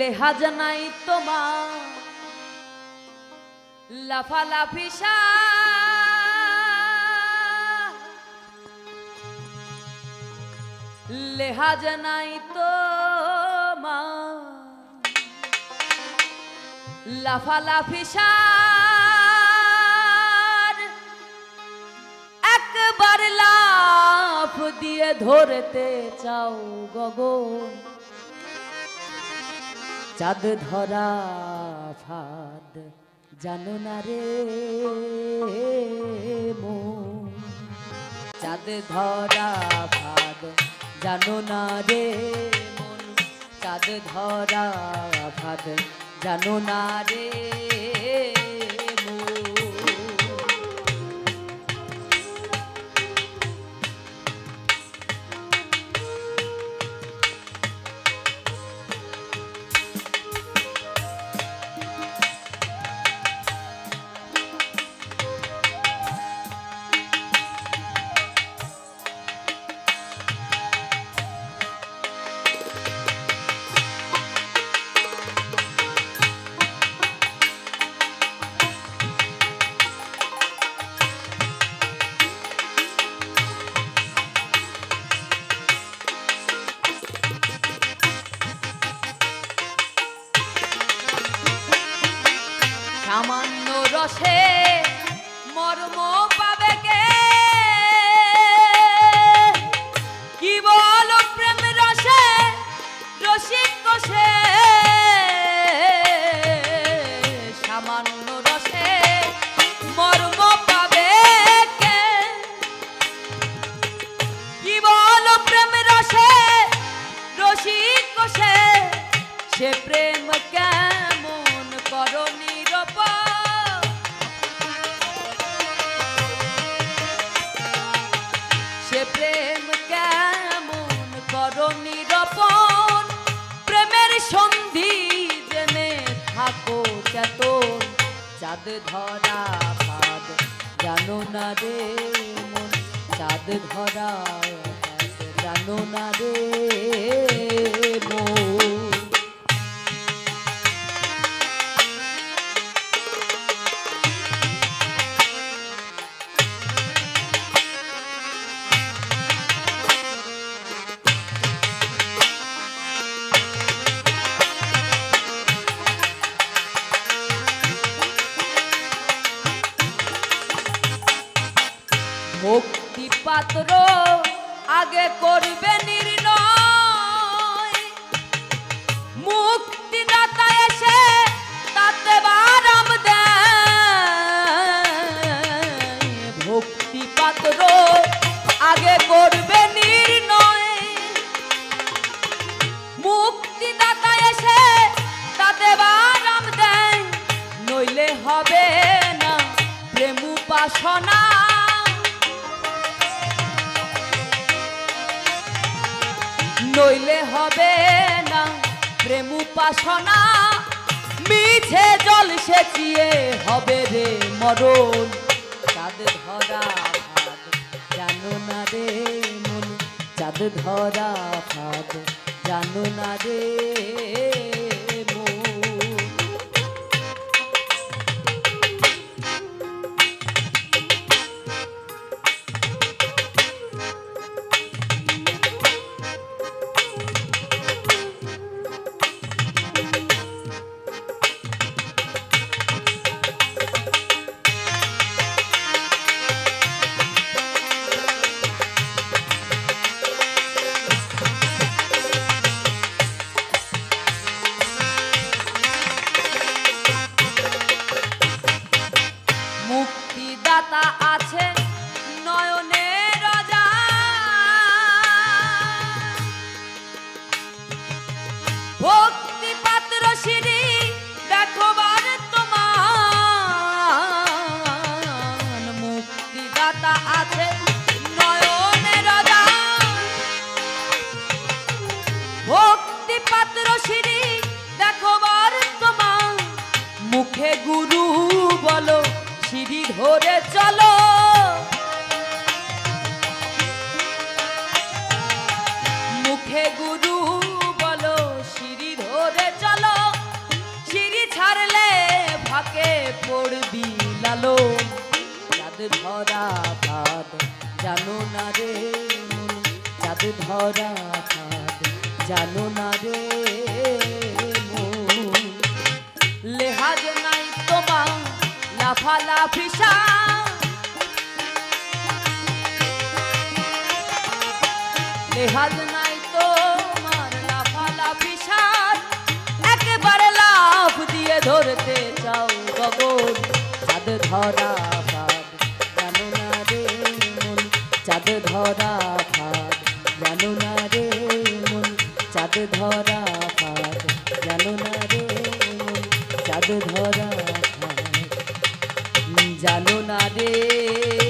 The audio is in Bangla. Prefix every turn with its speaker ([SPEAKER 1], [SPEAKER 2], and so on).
[SPEAKER 1] লেহাজ নাই তোমার। লাফালাফি লেহাজ নাই তোমার। লাফালাফি একবার লাফ দিয়ে ধরতে চাও গগন। চাঁদ ধরা ফাদ, জানো না রে মো চাঁদ ধরা ফাদ, জানো না রে মন। চাঁদ ধরা ফাদ, জানো না রে রসে মর্ম পাবে চাঁদ ধরা ভাব জানো না রে মন চাঁদ ধরা জানো না রে পাত্র আগে করবে নির্ণয় নইলে হবে না। প্রেম উপাসনা, মিছে জল সেচিয়ে হবে রে মরণ। চাঁদ ধরা ভাত জানো না রে মন। চাঁদ ধরা ভাত জানো না রে ধরা ভাত জানো না রে, চাঁদ ধরা ভাত জানো না রে, লেহাজ নাই তোমার লাফালাফি সাজ লেহাজ নাই তোমার লাফালাফি সাজ একেবারে লাফ দিয়ে ধরতে চাও গগন, চাঁদ ধরা চাঁদ ধরা ভাত জানো না রে মন, চাঁদ ধরা ভাত জানো না রে মন, চাঁদ ধরা ভাত জানো না রে